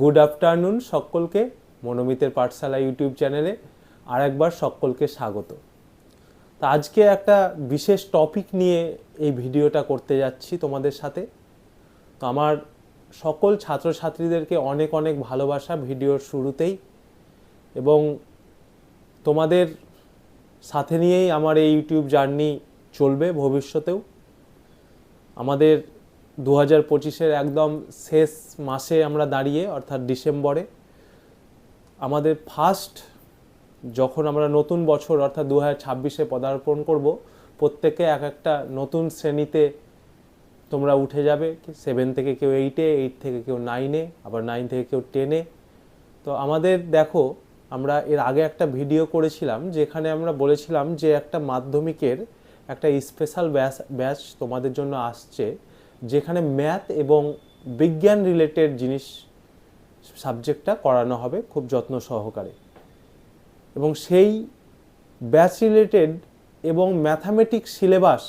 Good afternoon সকলকে, মনোমিতের পাঠশালা YouTube চ্যানেলে আর একবার সকলকে স্বাগত। তা আজকে একটা বিশেষ টপিক নিয়ে এই ভিডিওটা করতে যাচ্ছি তোমাদের সাথে। তো আমার সকল ছাত্রছাত্রীদেরকে অনেক অনেক ভালোবাসা ভিডিওর শুরুতেই এবং তোমাদের সাথে নিয়েই আমার এই ইউটিউব জার্নি চলবে ভবিষ্যতেও। আমাদের দু হাজার পঁচিশের একদম শেষ মাসে আমরা দাঁড়িয়ে, অর্থাৎ ডিসেম্বরে, আমাদের ফার্স্ট যখন আমরা নতুন বছর, অর্থাৎ দু হাজার ছাব্বিশে পদার্পণ করব, প্রত্যেকে এক একটা নতুন শ্রেণীতে তোমরা উঠে যাবে। সেভেন থেকে কেউ এইটে এইট থেকে কেউ নাইনে আবার নাইন থেকে কেউ টেনে তো আমাদের দেখো, আমরা এর আগে একটা ভিডিও করেছিলাম, যেখানে আমরা বলেছিলাম যে একটা মাধ্যমিকের একটা স্পেশাল ব্যাচ ব্যাচ তোমাদের জন্য আসছে। যেখানে ম্যাথ এবং বিজ্ঞান রিলেটেড জিনিস সাবজেক্টটা করানো হবে খুব যত্ন সহকারে। এবং সেই ব্যাচ রিলেটেড এবং ম্যাথামেটিক্স সিলেবাস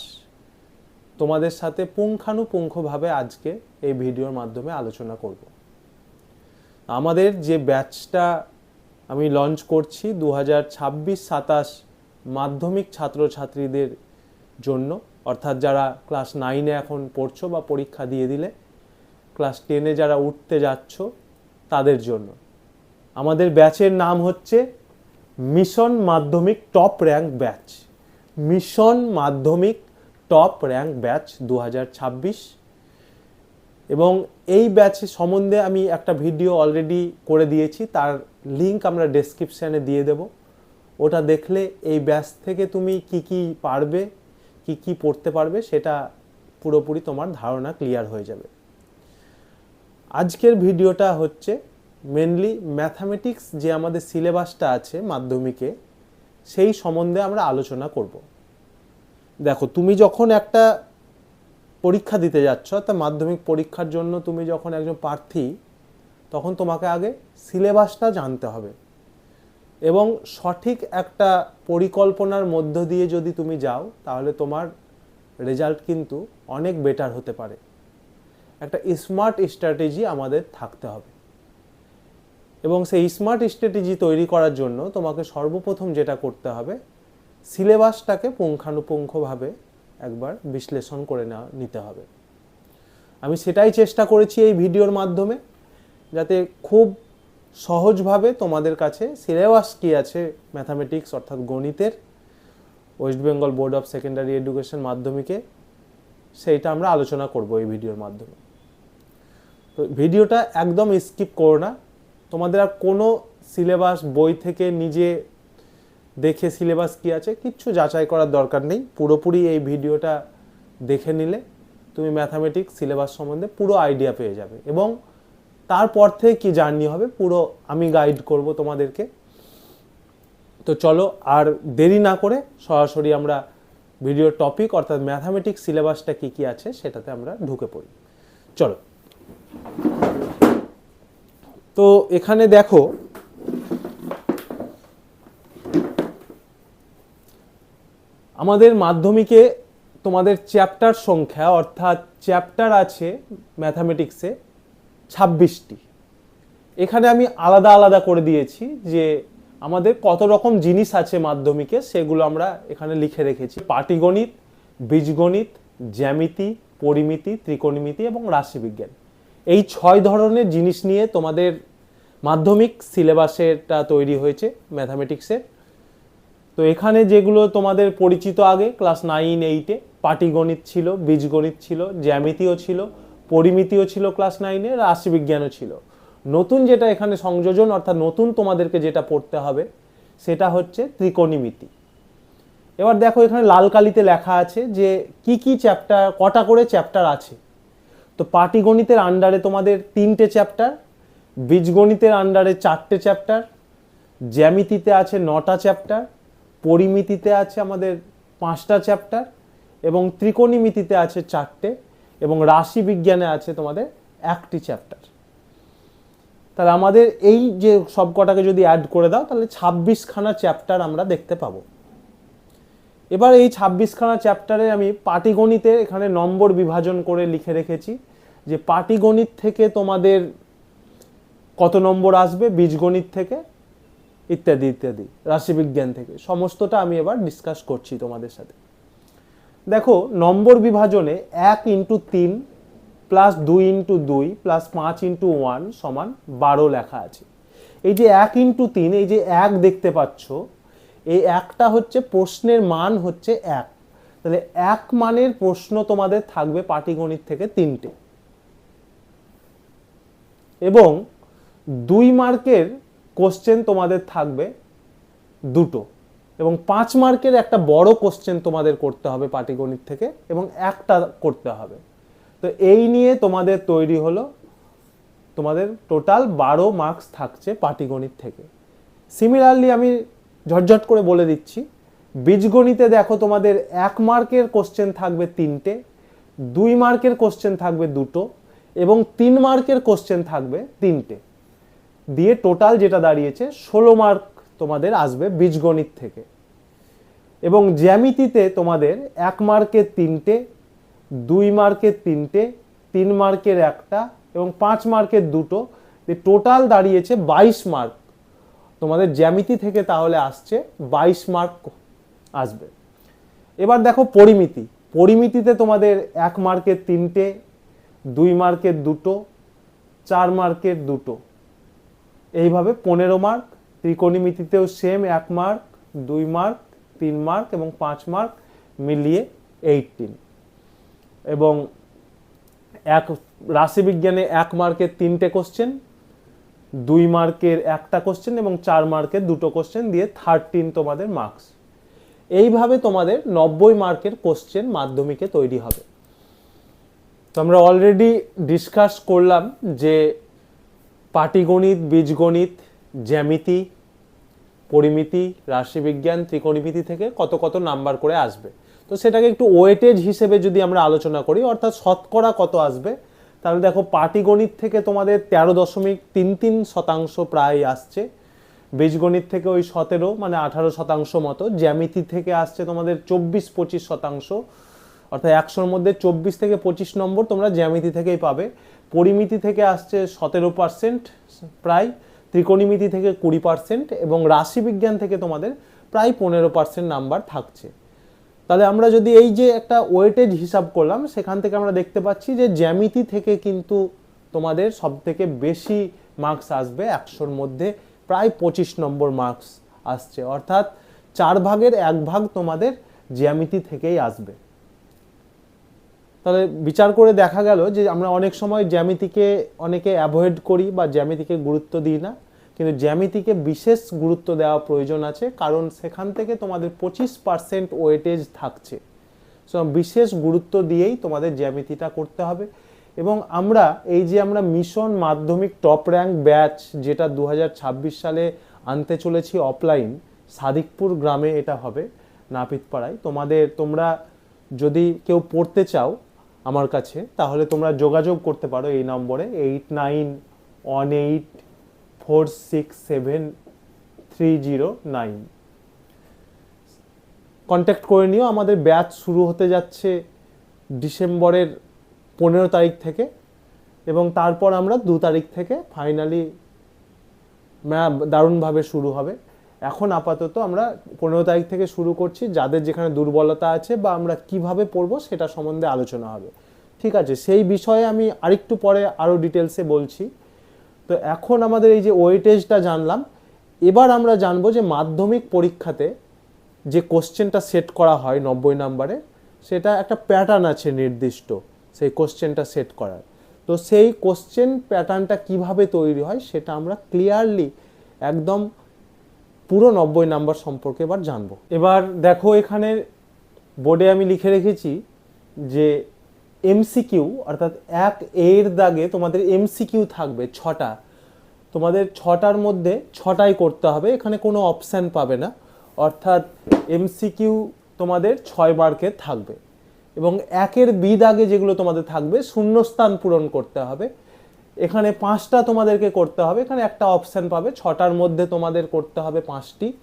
তোমাদের সাথে পুঙ্খানুপুঙ্খভাবে আজকে এই ভিডিওর মাধ্যমে আলোচনা করব। আমাদের যে ব্যাচটা আমি লঞ্চ করছি দু হাজার ছাব্বিশ সাতাশ মাধ্যমিক ছাত্রছাত্রীদের জন্য অর্থাৎ যারা ক্লাস নাইনে এখন পড়ছো বা পরীক্ষা দিয়ে দিলে ক্লাস টেনে যারা উঠতে যাচ্ছ, তাদের জন্য। আমাদের ব্যাচের নাম হচ্ছে mission Madhyamik top rank batch mission Madhyamik top rank batch দু হাজার ছাব্বিশ। এবং এই ব্যাচ সম্বন্ধে আমি একটা ভিডিও অলরেডি করে দিয়েছি, তার লিংক আমরা ডেসক্রিপশানে দিয়ে দেব। ওটা দেখলে এই ব্যাচ থেকে তুমি কি কি পারবে কি কি পড়তে পারবে সেটা পুরোপুরি তোমার ধারণা ক্লিয়ার হয়ে যাবে। আজকের ভিডিওটা হচ্ছে মেনলি ম্যাথামেটিক্স যে আমাদের সিলেবাসটা আছে মাধ্যমিকে, সেই সম্বন্ধে আমরা আলোচনা করব। দেখো, তুমি যখন একটা পরীক্ষা দিতে যাচ্ছ অর্থাৎ মাধ্যমিক পরীক্ষার জন্য তুমি যখন একজন প্রার্থী, তখন তোমাকে আগে সিলেবাসটা জানতে হবে। এবং সঠিক একটা পরিকল্পনার মধ্য দিয়ে যদি তুমি যাও, তাহলে তোমার রেজাল্ট কিন্তু অনেক বেটার হতে পারে। একটা স্মার্ট স্ট্র্যাটেজি আমাদের থাকতে হবে। এবং সেই স্মার্ট স্ট্র্যাটেজি তৈরি করার জন্য তোমাকে সর্বপ্রথম যেটা করতে হবে সিলেবাসটাকে পুঙ্খানুপুঙ্খভাবে একবার বিশ্লেষণ করে নেওয়া, নিতে হবে। আমি সেটাই চেষ্টা করেছি এই ভিডিওর মাধ্যমে, যাতে খুব সহজভাবে তোমাদের কাছে সিলেবাস কী আছে? ম্যাথামেটিক্স, অর্থাৎ গণিতের, West Bengal Board of Secondary Education মাধ্যমিকে, সেইটা আমরা আলোচনা করব এই ভিডিওর মাধ্যমে। তো ভিডিওটা একদম স্কিপ করো না। তোমাদের আর কোনো সিলেবাস বই থেকে নিজে দেখে সিলেবাস কী আছে, কিচ্ছু যাচাই করার দরকার নেই। পুরোপুরি এই ভিডিওটা দেখে নিলে তুমি ম্যাথামেটিক্স, সিলেবাস সম্বন্ধে পুরো আইডিয়া পেয়ে যাবে এবং তারপর থেকে কী জার্নি হবে, পুরো আমি গাইড করব তোমাদেরকে। তো চলো, আর দেরি না করে সরাসরি আমরা ভিডিওর টপিক অর্থাৎ ম্যাথামেটিক্স সিলেবাসটা কী কী আছে সেটাতে আমরা ঢুকে পড়ি। চলো। তো এখানে দেখো, আমাদের মাধ্যমিকে তোমাদের চ্যাপ্টার সংখ্যা অর্থাৎ চ্যাপ্টার আছে ম্যাথামেটিক্সে ছাব্বিশটি। এখানে আমি আলাদা আলাদা করে দিয়েছি যে আমাদের কত রকম জিনিস আছে মাধ্যমিকে, সেগুলো আমরা এখানে লিখে রেখেছি। পাটিগণিত, বীজগণিত, জ্যামিতি, পরিমিতি, ত্রিকোণমিতি এবং রাশিবিজ্ঞান। এই ছয় ধরনের জিনিস নিয়ে তোমাদের মাধ্যমিক সিলেবাসেরটা তৈরি হয়েছে ম্যাথামেটিক্সের তো এখানে যেগুলো তোমাদের পরিচিত আগে, ক্লাস নাইন, এইটে পাটিগণিত ছিল, বীজগণিত ছিল, জ্যামিতিও ছিল পরিমিতিও ছিল ক্লাস নাইনে রাশিবিজ্ঞানও ছিল। নতুন যেটা এখানে সংযোজন, অর্থাৎ নতুন তোমাদেরকে যেটা পড়তে হবে, সেটা হচ্ছে ত্রিকোণমিতি। এবার দেখো এখানে লাল কালিতে লেখা আছে যে কি কি চ্যাপ্টার, কটা করে চ্যাপ্টার আছে। তো পাটিগণিতের আন্ডারে তোমাদের তিনটে চ্যাপ্টার, বীজগণিতের আন্ডারে চারটে চ্যাপ্টার, জ্যামিতিতে আছে নটা চ্যাপ্টার, পরিমিতিতে আছে আমাদের পাঁচটা চ্যাপ্টার এবং ত্রিকোণমিতিতে আছে চারটে। এবং রাশি বিজ্ঞানে আছে তোমাদের একটি চ্যাপ্টার তাহলে আমাদের এই যে সব কটাকে যদি অ্যাড করে দাও, তাহলে ছাব্বিশখানা চ্যাপ্টার আমরা দেখতে পাবো। এবার এই ছাব্বিশখানা চ্যাপ্টারে আমি পাটিগণিতে এখানে নম্বর বিভাজন করে লিখে রেখেছি, যে পাটিগণিত থেকে তোমাদের কত নম্বর আসবে, বীজগণিত থেকে, ইত্যাদি ইত্যাদি রাশিবিজ্ঞান থেকে। সমস্তটা আমি এবার ডিসকাস করছি তোমাদের সাথে। দেখো, নম্বর বিভাজনে এক ইন্টু তিন প্লাস দুই ইন্টু দুই প্লাস পাঁচ ইন্টু ওয়ান সমান বারো লেখা আছে। এই যে এক ইন্টু তিন, এই যে এক দেখতে পাচ্ছ, এই একটা হচ্ছে প্রশ্নের মান হচ্ছে এক। তাহলে এক মানের প্রশ্ন তোমাদের থাকবে পাটিগণিত থেকে তিনটে। এবং দুই মার্কের কোশ্চেন তোমাদের থাকবে দুটো। এবং পাঁচ মার্কের একটা বড় কোশ্চেন তোমাদের করতে হবে পাটিগণিত থেকে এবং একটা করতে হবে। তো এই নিয়ে তোমাদের তৈরি হলো, তোমাদের টোটাল বারো মার্কস থাকছে পাটিগণিত থেকে। সিমিলারলি আমি ঝটঝট করে বলে দিচ্ছি, বীজগণিতে দেখো তোমাদের এক মার্কের কোশ্চেন থাকবে তিনটে, দুই মার্কের কোশ্চেন থাকবে দুটো, এবং তিন মার্কের কোশ্চেন থাকবে তিনটে। দিয়ে টোটাল যেটা দাঁড়িয়েছে, ষোলো মার্ক তোমাদের আসবে বীজগণিত থেকে। এবং জ্যামিতিতে তোমাদের এক মার্কের তিনটে, দুই মার্কের তিনটে, তিন মার্কের একটা এবং পাঁচ মার্কের দুটো। টোটাল দাঁড়িয়েছে বাইশ মার্ক। তোমাদের জ্যামিতি থেকে তাহলে আসছে বাইশ মার্ক আসবে। এবার দেখো পরিমিতি। পরিমিতিতে তোমাদের এক মার্কের তিনটে, দুই মার্কের দুটো, চার মার্কের দুটো। এইভাবে পনেরো মার্ক ত্রিকোণমিতিতেও সেম এক মার্ক দুই মার্ক তিন মার্ক এবং পাঁচ মার্ক মিলিয়ে এইটিন এবং এক রাশিবিজ্ঞানে এক মার্কের তিনটে কোশ্চেন দুই মার্কের একটা কোশ্চেন এবং চার মার্কের দুটো কোশ্চেন দিয়ে থার্টিন তোমাদের মার্কস এইভাবে তোমাদের নব্বই মার্কের কোশ্চেন মাধ্যমিকে তৈরি হবে। তো আমরা অলরেডি ডিসকাস করলাম যে পাটিগণিত, বীজগণিত জ্যামিতি, পরিমিতি, রাশিবিজ্ঞান ত্রিকোণমিতি থেকে কত কত নাম্বার করে আসবে। তো সেটাকে একটু ওয়েটেজ হিসেবে যদি আমরা আলোচনা করি, অর্থাৎ শতকরা কত আসবে, তাহলে দেখো পাটিগণিত থেকে তোমাদের তেরো দশমিক তিন তিন শতাংশ প্রায় আসছে। বীজগণিত থেকে ওই সতেরো মানে আঠারো শতাংশ মতো। জ্যামিতি থেকে আসছে তোমাদের চব্বিশ পঁচিশ শতাংশ। অর্থাৎ একশোর মধ্যে চব্বিশ থেকে পঁচিশ নম্বর তোমরা জ্যামিতি থেকেই পাবে। পরিমিতি থেকে আসছে সতেরো পার্সেন্ট প্রায়। ত্রিকোণমিতি থেকে কুড়ি পার্সেন্ট এবং রাশিবিজ্ঞান থেকে তোমাদের প্রায় পনেরো পার্সেন্ট নাম্বার থাকছে। তাহলে আমরা যদি এই যে একটা ওয়েটেজ হিসাব করলাম, সেখান থেকে আমরা দেখতে পাচ্ছি যে জ্যামিতি থেকে কিন্তু তোমাদের সব থেকে বেশি মার্কস আসবে, একশোর মধ্যে প্রায় পঁচিশ নম্বর মার্কস আসছে। অর্থাৎ চার ভাগের এক ভাগ তোমাদের জ্যামিতি থেকেই আসবে। তাহলে বিচার করে দেখা গেল যে আমরা অনেক সময় জ্যামিতিকে অনেকে অ্যাভয়েড করি বা জ্যামিতিকে গুরুত্ব দিই না। কিন্তু জ্যামিতিকে বিশেষ গুরুত্ব দেওয়া প্রয়োজন আছে, কারণ সেখান থেকে তোমাদের পঁচিশ পার্সেন্ট ওয়েটেজ থাকছে। সো বিশেষ গুরুত্ব দিয়েই তোমাদের জ্যামিতিটা করতে হবে। এবং আমরা, এই যে আমরা mission Madhyamik top rank batch যেটা দু হাজার ছাব্বিশ সালে আনতে চলেছি অফলাইন সাদিকপুর গ্রামে এটা হবে, নাপিতপাড়ায়। তোমাদের, তোমরা যদি কেউ পড়তে চাও আমার কাছে, তাহলে তোমরা যোগাযোগ করতে পারো এই নম্বরে eight nine one eight four six seven three zero nine. Contact করে নিও, আমাদের ব্যাচ শুরু হতে যাচ্ছে ডিসেম্বরের পনেরো তারিখ থেকে এবং তারপর আমরা দু তারিখ থেকে ফাইনালি দারুণভাবে শুরু হবে। এখন আপাতত আমরা পনেরো তারিখ থেকে শুরু করছি, যাদের যেখানে দুর্বলতা আছে বা আমরা কীভাবে পড়ব সেটা সম্বন্ধে আলোচনা হবে। ঠিক আছে, সেই বিষয়ে আমি আরেকটু পরে আরও ডিটেলসে বলছি। তো এখন আমাদের এই যে ওয়েটেজটা জানলাম, এবার আমরা জানব যে মাধ্যমিক পরীক্ষাতে যে কোশ্চেনটা সেট করা হয় নব্বই নাম্বারে, সেটা একটা প্যাটার্ন আছে নির্দিষ্ট, সেই কোশ্চেনটা সেট করার। তো সেই কোশ্চেন প্যাটার্নটা কীভাবে তৈরি হয় সেটা আমরা ক্লিয়ারলি একদম পুরো নব্বই নাম্বার সম্পর্কে এবার জানব। এবার দেখো এখানে বোর্ডে আমি লিখে রেখেছি যে এমসিকিউ অর্থাৎ এক এর দাগে তোমাদের এমসিকিউ থাকবে ছটা। তোমাদের ছটার মধ্যে ছটাই করতে হবে, এখানে কোনো অপশান পাবে না। অর্থাৎ এমসিকিউ তোমাদের ছয় মার্কের থাকবে। এবং একের বি দাগে যেগুলো তোমাদের থাকবে, শূন্যস্থান পূরণ করতে হবে। এখানে পাঁচটা তোমাদেরকে করতে হবে। এখানে একটা অপশান পাবে, ছটার মধ্যে তোমাদের করতে হবে পাঁচটি।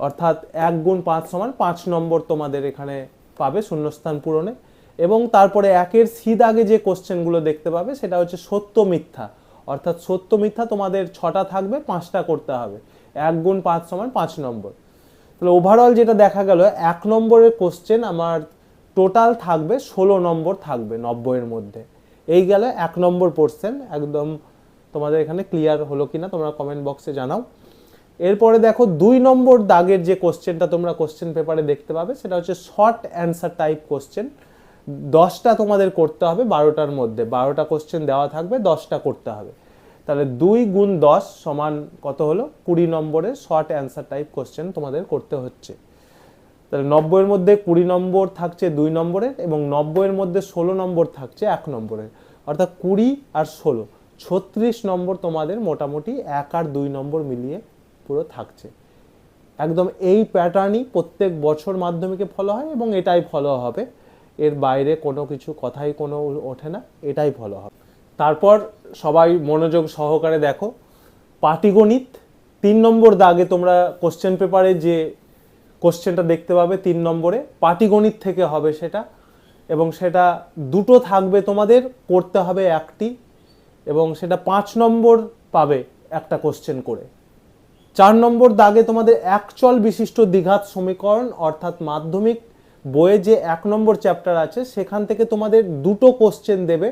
অর্থাৎ এক গুণ পাঁচ সমান পাঁচ নম্বর তোমাদের এখানে পাবে শূন্যস্থান পূরণে। এবং তারপরে একের সি আগে যে কোশ্চেনগুলো দেখতে পাবে, সেটা হচ্ছে সত্য মিথ্যা। অর্থাৎ সত্য মিথ্যা তোমাদের ছটা থাকবে, পাঁচটা করতে হবে। এক গুণ পাঁচ সমান পাঁচ নম্বর। তাহলে ওভারঅল যেটা দেখা গেল, এক নম্বরের কোশ্চেন আমার টোটাল থাকবে, ষোলো নম্বর থাকবে নব্বইয়ের মধ্যে। এই গেল এক নম্বর পোর্শন একদম তোমাদের এখানে ক্লিয়ার হলো কিনা তোমরা কমেন্ট বক্সে জানাও। এরপরে দেখো দুই নম্বর দাগের যে কোশ্চেনটা তোমরা কোশ্চেন পেপারে দেখতে পাবে, সেটা হচ্ছে শর্ট অ্যান্সার টাইপ কোশ্চেন দশটা তোমাদের করতে হবে বারোটার মধ্যে। বারোটা কোশ্চেন দেওয়া থাকবে, দশটা করতে হবে। তাহলে দুই গুণ দশ সমান কত হলো? কুড়ি নম্বরের শর্ট অ্যান্সার টাইপ কোশ্চেন তোমাদের করতে হচ্ছে। তাহলে নব্বইয়ের মধ্যে কুড়ি নম্বর থাকছে দুই নম্বরের এবং নব্বইয়ের মধ্যে ষোলো নম্বর থাকছে এক নম্বরের অর্থাৎ কুড়ি আর ষোলো, ছত্রিশ নম্বর তোমাদের মোটামুটি এক আর দুই নম্বর মিলিয়ে পুরো থাকছে। একদম এই প্যাটার্নই প্রত্যেক বছর মাধ্যমিকে ফলো হয় এবং এটাই ফলো হবে। এর বাইরে কোনো কিছু কথাই কোনো ওঠে না, এটাই ফলো হবে। তারপর সবাই মনোযোগ সহকারে দেখো, পাটিগণিত, তিন নম্বর দাগে তোমরা কোশ্চেন পেপারে যে কোশ্চেনটা দেখতে পাবে তিন নম্বরে, পাটিগণিত থেকে হবে সেটা এবং সেটা দুটো থাকবে তোমাদের করতে হবে একটি এবং সেটা পাঁচ নম্বর পাবে একটা কোশ্চেন করে। চার নম্বর দাগে তোমাদের একচল বিশিষ্ট দ্বিঘাত সমীকরণ অর্থাৎ মাধ্যমিক বইয়ে যে এক নম্বর চ্যাপ্টার আছে, সেখান থেকে তোমাদের দুটো কোশ্চেন দেবে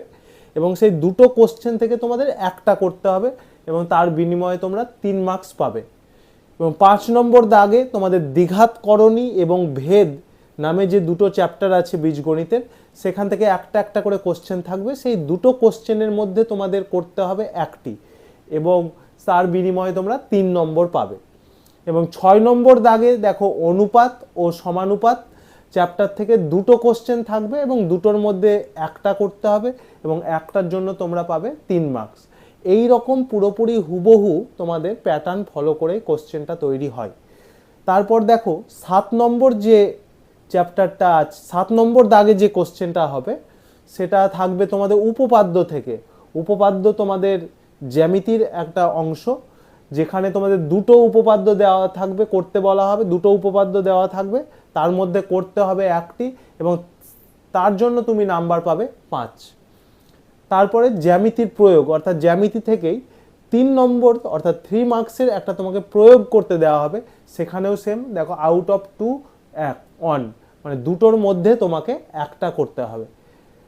এবং সেই দুটো কোশ্চেন থেকে তোমাদের একটা করতে হবে এবং তার বিনিময়ে তোমরা তিন মার্কস পাবে। এবং পাঁচ নম্বর দাগে তোমাদের দ্বিঘাতকরণী এবং ভেদ নামে যে দুটো চ্যাপ্টার আছে বীজগণিতের, সেখান থেকে একটা একটা করে কোশ্চেন থাকবে। সেই দুটো কোশ্চেনের মধ্যে তোমাদের করতে হবে একটি এবং তার বিনিময়ে তোমরা তিন নম্বর পাবে। এবং ছয় নম্বর দাগে দেখো অনুপাত ও সমানুপাত চ্যাপ্টার থেকে দুটো কোশ্চেন থাকবে এবং দুটোর মধ্যে একটা করতে হবে এবং একটার জন্য তোমরা পাবে তিন মার্কস এই রকম পুরোপুরি হুবহু তোমাদের প্যাটার্ন ফলো করে কোশ্চেনটা তৈরি হয়। তারপর দেখো, সাত নম্বর যে চ্যাপ্টারটা আছে সাত নম্বর দাগে যে কোশ্চেনটা হবে, সেটা থাকবে তোমাদের উপপাদ্য থেকে। উপপাদ্য তোমাদের জ্যামিতির একটা অংশ, যেখানে তোমাদের দুটো উপপাদ্য দেওয়া থাকবে, করতে বলা হবে, দুটো উপপাদ্য দেওয়া থাকবে, তার মধ্যে করতে হবে একটি এবং তার জন্য তুমি নাম্বার পাবে পাঁচ। তারপরে জ্যামিতির প্রয়োগ, অর্থাৎ জ্যামিতি থেকেই তিন নম্বর, অর্থাৎ থ্রি মার্কসের একটা তোমাকে প্রয়োগ করতে দেওয়া হবে, সেখানেও সেম দেখো আউট অফ টু এক ওয়ান মানে দুটোর মধ্যে তোমাকে একটা করতে হবে।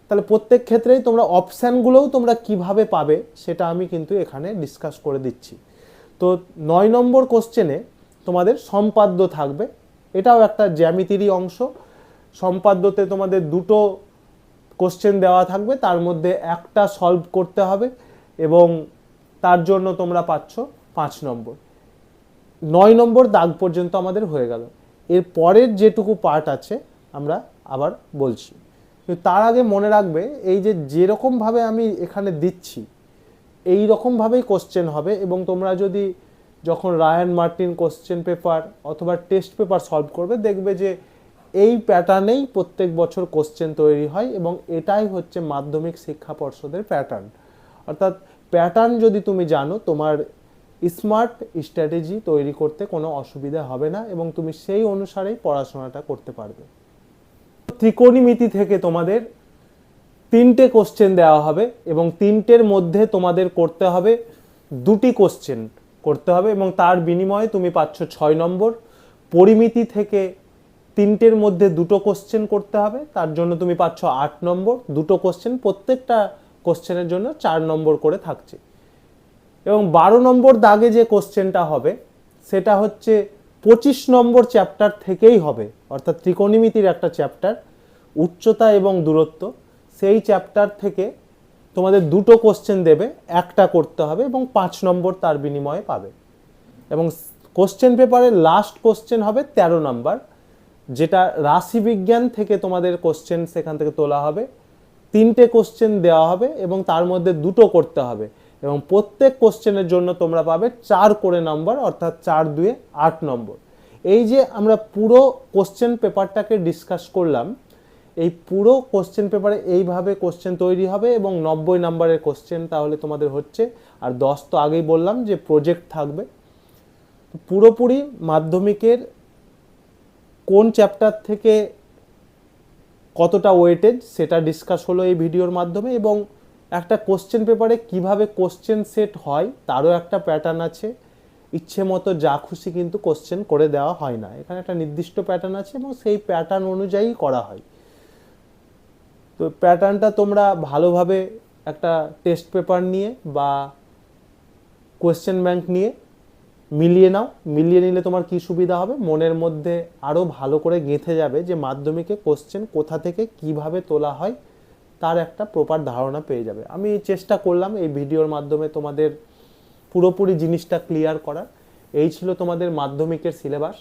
তাহলে প্রত্যেক ক্ষেত্রেই তোমরা অপশানগুলোও তোমরা কীভাবে পাবে, সেটা আমি কিন্তু এখানে ডিসকাস করে দিচ্ছি। তো নয় নম্বর কোশ্চেনে তোমাদের সম্পাদ্য থাকবে, এটাও একটা জ্যামিতিরই অংশ। সম্পাদ্যতে তোমাদের দুটো কোশ্চেন দেওয়া থাকবে, তার মধ্যে একটা সলভ করতে হবে এবং তার জন্য তোমরা পাচ্ছ পাঁচ নম্বর। নয় নম্বর দাগ পর্যন্ত আমাদের হয়ে গেল। এর পরের যেটুকু পার্ট আছে, আমরা আবার বলছি। তার আগে মনে রাখবে, এই যে যেরকমভাবে আমি এখানে দিচ্ছি, এই রকমভাবেই কোশ্চেন হবে এবং তোমরা যদি যখন Ray and Martin question paper অথবা টেস্ট পেপার সলভ করবে, দেখবে যে এই প্যাটার্নেই প্রত্যেক বছর কোশ্চেন তৈরি হয় এবং এটাই হচ্ছে মাধ্যমিক শিক্ষা পর্ষদের প্যাটার্ন। অর্থাৎ প্যাটার্ন যদি তুমি জানো, তোমার স্মার্ট স্ট্র্যাটেজি তৈরি করতে কোনো অসুবিধা হবে না এবং তুমি সেই অনুসারেই পড়াশোনাটা করতে পারবে। ত্রিকোণমিতি থেকে তোমাদের তিনটে কোশ্চেন দেওয়া হবে এবং তিনটের মধ্যে তোমাদের করতে হবে দুটি কোশ্চেন করতে হবে এবং তার বিনিময়ে তুমি পাচ্ছ ছয় নম্বর। পরিমিতি থেকে তিনটের মধ্যে দুটো কোশ্চেন করতে হবে। তার জন্য তুমি পাচ্ছ আট নম্বর। দুটো কোশ্চেন প্রত্যেকটা কোশ্চেনের জন্য চার নম্বর করে থাকছে। এবং বারো নম্বর দাগে যে কোশ্চেনটা হবে, সেটা হচ্ছে পঁচিশ নম্বর চ্যাপ্টার থেকেই হবে। অর্থাৎ ত্রিকোণমিতির একটা চ্যাপ্টার উচ্চতা এবং দূরত্ব। সেই চ্যাপ্টার থেকে তোমাদের দুটো কোশ্চেন দেবে, একটা করতে হবে এবং পাঁচ নম্বর তার বিনিময়ে পাবে। এবং কোশ্চেন পেপারের লাস্ট কোশ্চেন হবে তেরো নাম্বার। যেটা রাশিবিজ্ঞান থেকে তোমাদের কোশ্চেন সেখান থেকে তোলা হবে, তিনটে কোশ্চেন দেওয়া হবে এবং তার মধ্যে দুটো করতে হবে এবং প্রত্যেক কোশ্চেনের জন্য তোমরা পাবে চার করে নম্বর অর্থাৎ চার দুয়ে আট নম্বর এই যে আমরা পুরো কোশ্চেন পেপারটাকে ডিসকাস করলাম, এই পুরো কোশ্চেন পেপারে এইভাবে কোশ্চেন তৈরি হবে এবং নব্বই নম্বরের কোশ্চেন তাহলে তোমাদের হচ্ছে, আর দশ তো আগেই বললাম যে প্রজেক্ট থাকবে। পুরোপুরি মাধ্যমিকের কোন চ্যাপ্টার থেকে কতটা ওয়েটেজ সেটা ডিসকাস হলো এই ভিডিওর মাধ্যমে এবং একটা কোশ্চেন পেপারে কীভাবে কোশ্চেন সেট হয় তারও একটা প্যাটার্ন আছে। ইচ্ছে মতো যা খুশি কিন্তু কোশ্চেন করে দেওয়া হয় না। এখানে একটা নির্দিষ্ট প্যাটার্ন আছে এবং সেই প্যাটার্ন অনুযায়ী করা হয়। তো প্যাটার্নটা তোমরা ভালোভাবে একটা টেস্ট পেপার নিয়ে বা কোয়েশ্চেন ব্যাংক নিয়ে মিলিয়ে নাও, মিলিয়ে নিলে তোমার কি সুবিধা হবে? মনের মধ্যে আরও ভালো করে গেঁথে যাবে যে মাধ্যমিকে কোশ্চেন কোথা থেকে কীভাবে তোলা হয়, তার একটা প্রপার ধারণা পেয়ে যাবে। আমি চেষ্টা করলাম এই ভিডিওর মাধ্যমে তোমাদের পুরোপুরি জিনিসটা ক্লিয়ার করার। এই ছিল তোমাদের মাধ্যমিকের সিলেবাস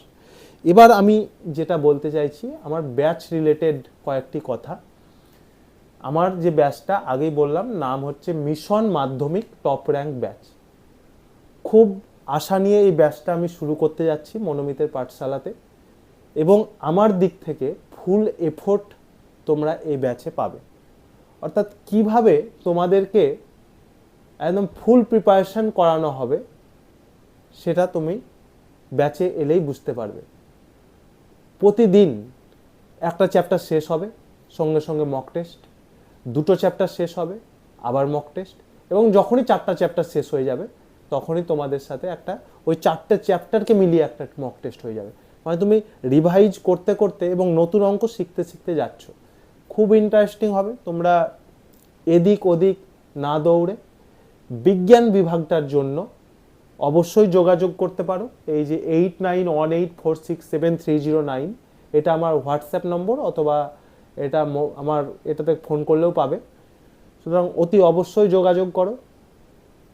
এবার আমি যেটা বলতে চাইছি, আমার ব্যাচ রিলেটেড কয়েকটি কথা। আমার যে ব্যাচটা আগেই বললাম, নাম হচ্ছে mission Madhyamik top rank batch খুব আশা নিয়ে এই ব্যাচটা আমি শুরু করতে যাচ্ছি মনোমিতের পাঠশালাতে। এবং আমার দিক থেকে ফুল এফোর্ট তোমরা এই ব্যাচে পাবে। অর্থাৎ কীভাবে তোমাদেরকে একদম ফুল প্রিপারেশন করানো হবে, সেটা তুমি ব্যাচে এলেই বুঝতে পারবে। প্রতিদিন একটা চ্যাপ্টার শেষ হবে, সঙ্গে সঙ্গে মক টেস্ট দুটো চ্যাপ্টার শেষ হবে, আবার মক টেস্ট এবং যখনই চারটা চ্যাপ্টার শেষ হয়ে যাবে তখনই তোমাদের সাথে একটা ওই চারটে চ্যাপ্টারকে মিলিয়ে একটা মক টেস্ট হয়ে যাবে। মানে তুমি রিভাইজ করতে করতে এবং নতুন অঙ্ক শিখতে শিখতে যাচ্ছ। খুব ইন্টারেস্টিং হবে। তোমরা এদিক ওদিক না দৌড়ে বিজ্ঞান বিভাগটার জন্য অবশ্যই যোগাযোগ করতে পারো। এই যে eight nine one eight four six seven three zero nine এটা আমার হোয়াটসঅ্যাপ নম্বর অথবা এটা আমার এটাতে ফোন করলেও পাবে। সুতরাং অতি অবশ্যই যোগাযোগ করো।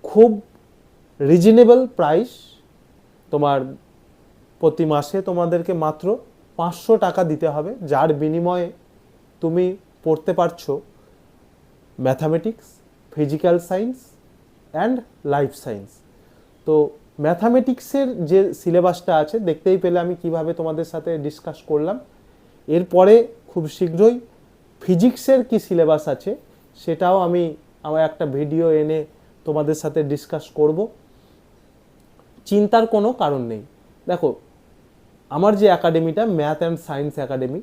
খুব রিজনেবল প্রাইস তোমার প্রতি মাসে তোমাদেরকে মাত্র পাঁচশো টাকা দিতে হবে, যার বিনিময়ে তুমি পড়তে পারছ mathematics physical science and life science তো ম্যাথামেটিক্সের যে সিলেবাসটা আছে, দেখতেই পেলে আমি কীভাবে তোমাদের সাথে ডিসকাস করলাম। এরপরে খুব শীঘ্রই ফিজিক্সের কি সিলেবাস আছে, সেটাও আমি আমার একটা ভিডিও এনে তোমাদের সাথে ডিসকাস করব। চিন্তার কোনো কারণ নেই। দেখো, আমার যে একাডেমিটা ম্যাথ অ্যান্ড সায়েন্স একাডেমি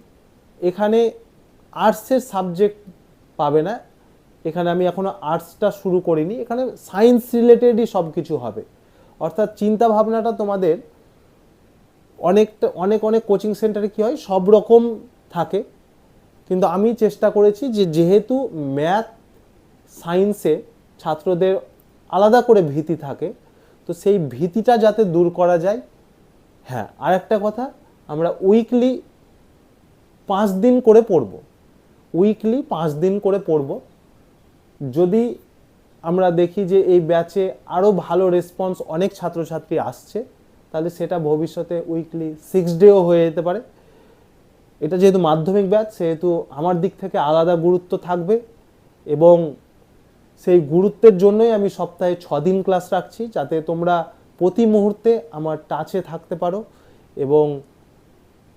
এখানে আর্টসের সাবজেক্ট পাবে না। এখানে আমি এখনও আর্টসটা শুরু করিনি। এখানে সায়েন্স রিলেটেডই সব কিছু হবে। অর্থাৎ চিন্তা ভাবনাটা তোমাদের অনেকটা, অনেক অনেক কোচিং সেন্টারে কী হয়? সব রকম থাকে। কিন্তু আমি চেষ্টা করেছি যে যেহেতু ম্যাথ সায়েন্সে ছাত্রদের আলাদা করে ভীতি থাকে তো সেই ভীতিটা যাতে দূর করা যায় হ্যাঁ আর একটা কথা, আমরা উইকলি পাঁচ দিন করে পড়ব। উইকলি পাঁচ দিন করে পড়ব। যদি আমরা দেখি যে এই ব্যাচে আরও ভালো রেসপন্স অনেক ছাত্রছাত্রী আসছে, তাহলে সেটা ভবিষ্যতে উইকলি সিক্স ডেও হয়ে যেতে পারে। এটা যেহেতু মাধ্যমিক ব্যাচ সেহেতু আমার দিক থেকে আলাদা গুরুত্ব থাকবে এবং সেই গুরুত্বের জন্যই আমি সপ্তাহে দিন ক্লাস রাখছি, যাতে তোমরা প্রতি মুহূর্তে আমার টাচে থাকতে পারো এবং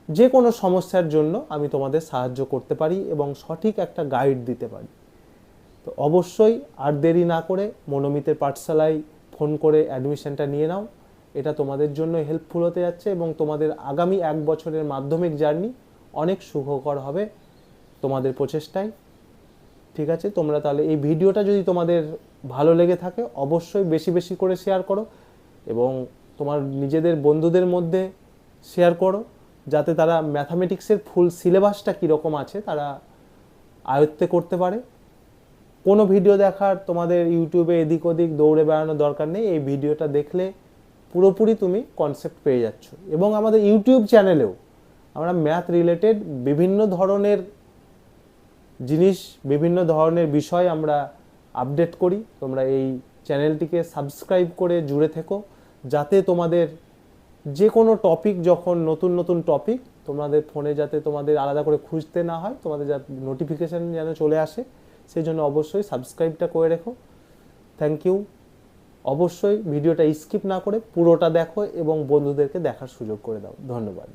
যে কোনো সমস্যার জন্য আমি তোমাদের সাহায্য করতে পারি এবং সঠিক একটা গাইড দিতে পারি। তো অবশ্যই আর দেরি না করে মনোমিতের পাঠশালায় ফোন করে অ্যাডমিশনটা নিয়ে নাও। এটা তোমাদের জন্য হেল্পফুল হতে যাচ্ছে এবং তোমাদের আগামী এক বছরের মাধ্যমিক জার্নি অনেক সুখকর হবে তোমাদের প্রচেষ্টায়। ঠিক আছে? তোমরা তাহলে এই ভিডিওটা যদি তোমাদের ভালো লেগে থাকে, অবশ্যই বেশি বেশি করে শেয়ার করো এবং তোমার নিজেদের বন্ধুদের মধ্যে শেয়ার করো, যাতে তারা ম্যাথামেটিক্সের ফুল সিলেবাসটা কীরকম আছে তারা আয়ত্তে করতে পারে। কোনো ভিডিও দেখার তোমাদের ইউটিউবে এদিক ওদিক দৌড়ে বেড়ানোর দরকার নেই, এই ভিডিওটা দেখলে পুরোপুরি তুমি কনসেপ্ট পেয়ে যাচ্ছ। এবং আমাদের ইউটিউব চ্যানেলেও আমরা ম্যাথ রিলেটেড বিভিন্ন ধরনের জিনিস, বিভিন্ন ধরনের বিষয় আমরা আপডেট করি। তোমরা এই চ্যানেলটিকে সাবস্ক্রাইব করে জুড়ে থেকো। যাতে তোমাদের যে কোনো টপিক যখন নতুন নতুন টপিক তোমাদের ফোনে যাতে তোমাদের আলাদা করে খুঁজতে না হয়, তোমাদের যা নোটিফিকেশান যেন চলে আসে সেই জন্য অবশ্যই সাবস্ক্রাইবটা করে রেখো। থ্যাংক ইউ অবশ্যই ভিডিওটা স্কিপ না করে পুরোটা দেখো এবং বন্ধুদেরকে দেখার সুযোগ করে দাও। ধন্যবাদ।